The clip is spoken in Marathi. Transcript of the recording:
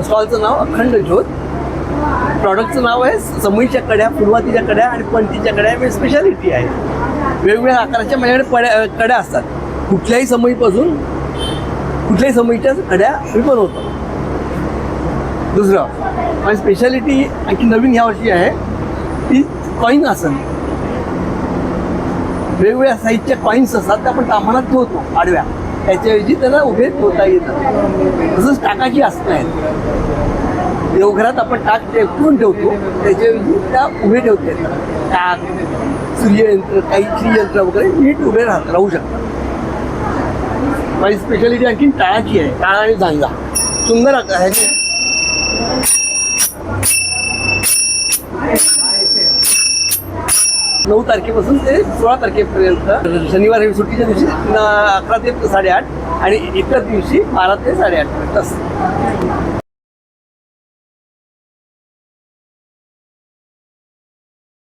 स्टॉलचं नाव अखंड ज्योत. प्रॉडक्टचं नाव आहे समईच्या कड्या फुलवातीच्या कड्या आणि पंतीच्या कड्या. म्हणजे स्पेशालिटी आहे. वेगवेगळ्या आकाराच्या माझ्याकडे पड्या कड्या असतात. कुठल्याही समईपासून कुठल्याही समईच्या कड्या मी बनवतो. दुसरं माझी स्पेशालिटी आणखी नवीन ह्या वर्षी आहे ती कॉईन आसन. वेगवेगळ्या साईजच्या कॉईन्स असतात त्या आपण तामानात ठेवतो आडव्या. त्याच्याऐवजी त्याला उभे ठेवता येतात. तसंच टाकाची आसनं आहेत देवघरात आपण टाक ठेवून ठेवतो त्याच्याऐवजी त्या उभे ठेवता येतात. टाक सूर्ययंत्र काही श्रीयंत्र वगैरे नीट उभे राहत राहू शकतात. माझी स्पेशालिटी आणखी टाळाची आहे टाळा आणि झांगा सुंदर ह्याची नऊ तारखेपासून ते सोळा तारखेपर्यंत. शनिवार हे सुट्टीच्या दिवशी अकरा ते साडेआठ आणि एकाच दिवशी बारा ते साडेआठ. पर्यंत असतं